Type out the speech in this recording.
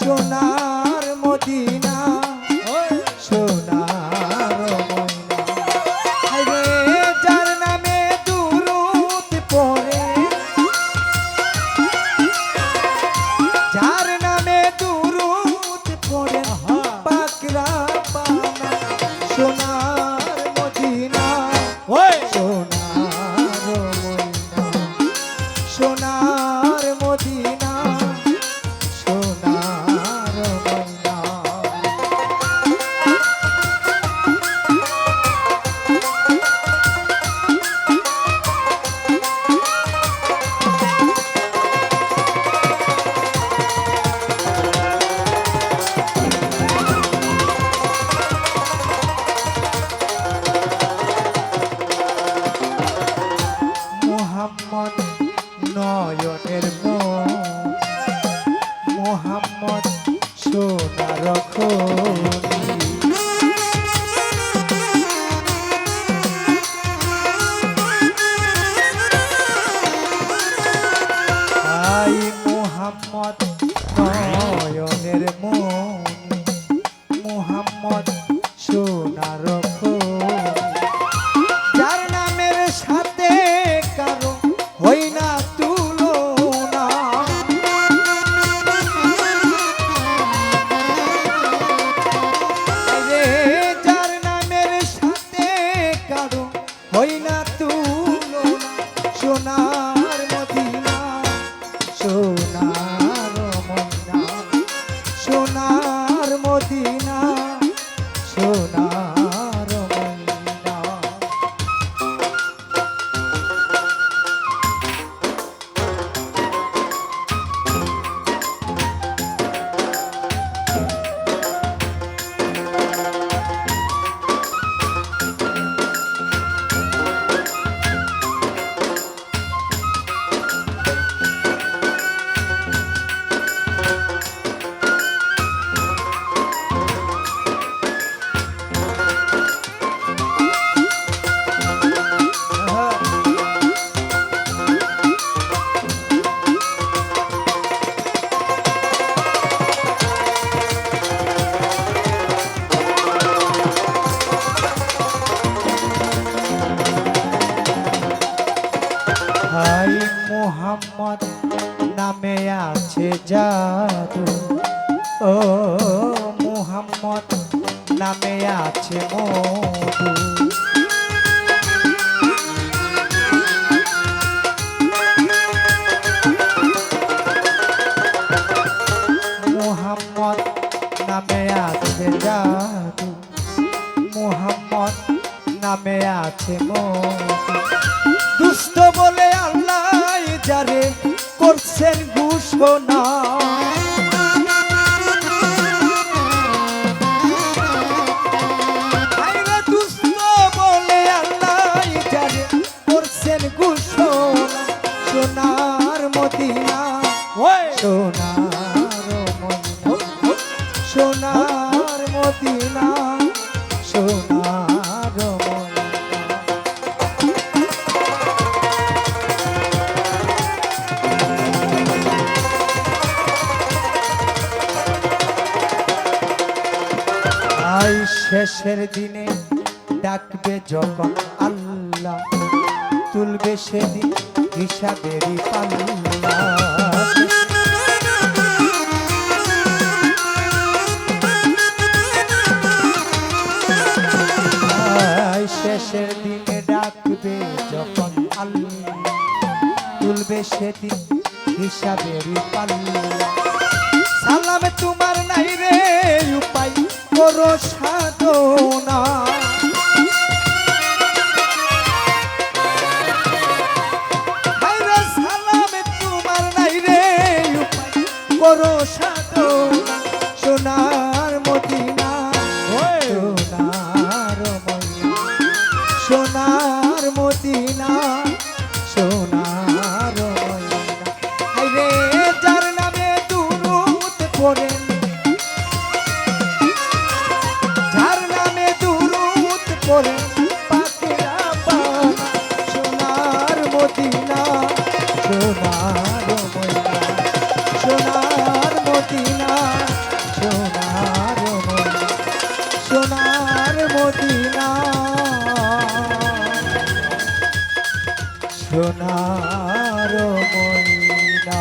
সোনার মদিনা মোহাম্মদ সোনার আই মোহাম্মদ নয়নের মন। মোহাম্মদ সোনার সোনার মদিনা সোনার মদিনা সোনার মদিনা সোনার হাই মোহাম্মদ নামে আছে জাদু। ও মোহাম্মদ নামে আছে মধু। মোহাম্মদ নামে আছে জাদু। মোহাম্মদ নামে আছে মধু। ঘোষণা না। সোনার মদিনা সোনার আই শেষের দিনে ডাকবে যখন আল্লাহ, তুলবে সেদিন হিসাবেরই পাল্লা। শেষের দিনে ডাকবে যখন আল্লাহ, তুলবে সেদিন হিসাবেরই পাল্লা। করো সাধনা। করো সাধনা সোনার মদিনা। সোনার মদিনা। করে পাখিরা পান সোনার মদিনা সোনার মদিনা সোনার মদিনা সোনার মদিনা সোনার মদিনা সোনার মদিনা